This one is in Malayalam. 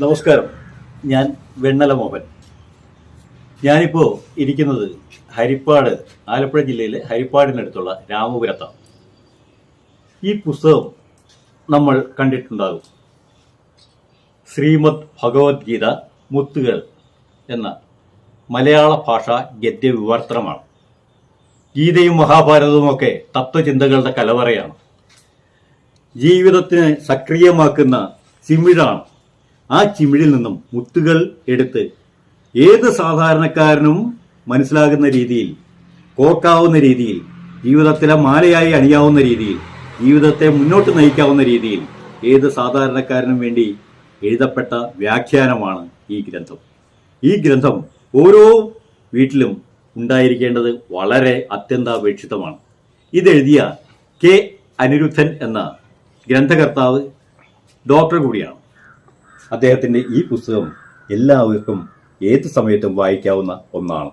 നമസ്കാരം. ഞാൻ വെണ്ണല മോഹൻ ഞാനിപ്പോൾ ഇരിക്കുന്നത് ഹരിപ്പാട് ആലപ്പുഴ ജില്ലയിലെ ഹരിപ്പാടിനടുത്തുള്ള രാമപുരത്താണ്. ഈ പുസ്തകം നമ്മൾ കണ്ടിട്ടുണ്ടാകും. ശ്രീമദ് ഭഗവത്ഗീത മുത്തുകൾ എന്ന മലയാള ഭാഷ ഗദ്യവിവർത്തനമാണ്. ഗീതയും മഹാഭാരതവും ഒക്കെ തത്വചിന്തകളുടെ കലവറയാണ്. ജീവിതത്തിനെ സക്രിയമാക്കുന്ന ചിമിഴാണ് ആ ചിമിഴിൽ നിന്നും മുത്തുകൾ എടുത്ത് ഏത് സാധാരണക്കാരനും മനസ്സിലാകുന്ന രീതിയിൽ കോക്കാവുന്ന രീതിയിൽ ജീവിതത്തിലെ മാലയായി അണിയാവുന്ന രീതിയിൽ ജീവിതത്തെ മുന്നോട്ട് നയിക്കാവുന്ന രീതിയിൽ ഏത് സാധാരണക്കാരനും വേണ്ടി എഴുതപ്പെട്ട വ്യാഖ്യാനമാണ് ഈ ഗ്രന്ഥം. ഈ ഗ്രന്ഥം ഓരോ വീട്ടിലും ഉണ്ടായിരിക്കേണ്ടത് വളരെ അത്യന്താപേക്ഷിതമാണ്. ഇതെഴുതിയ കെ അനിരുദ്ധൻ എന്ന ഗ്രന്ഥകർത്താവ് ഡോക്ടർ കൂടിയാണ്. അദ്ദേഹത്തിന്റെ ഈ പുസ്തകം എല്ലാവർക്കും ഏത് സമയത്തും വായിക്കാവുന്ന ഒന്നാണ്.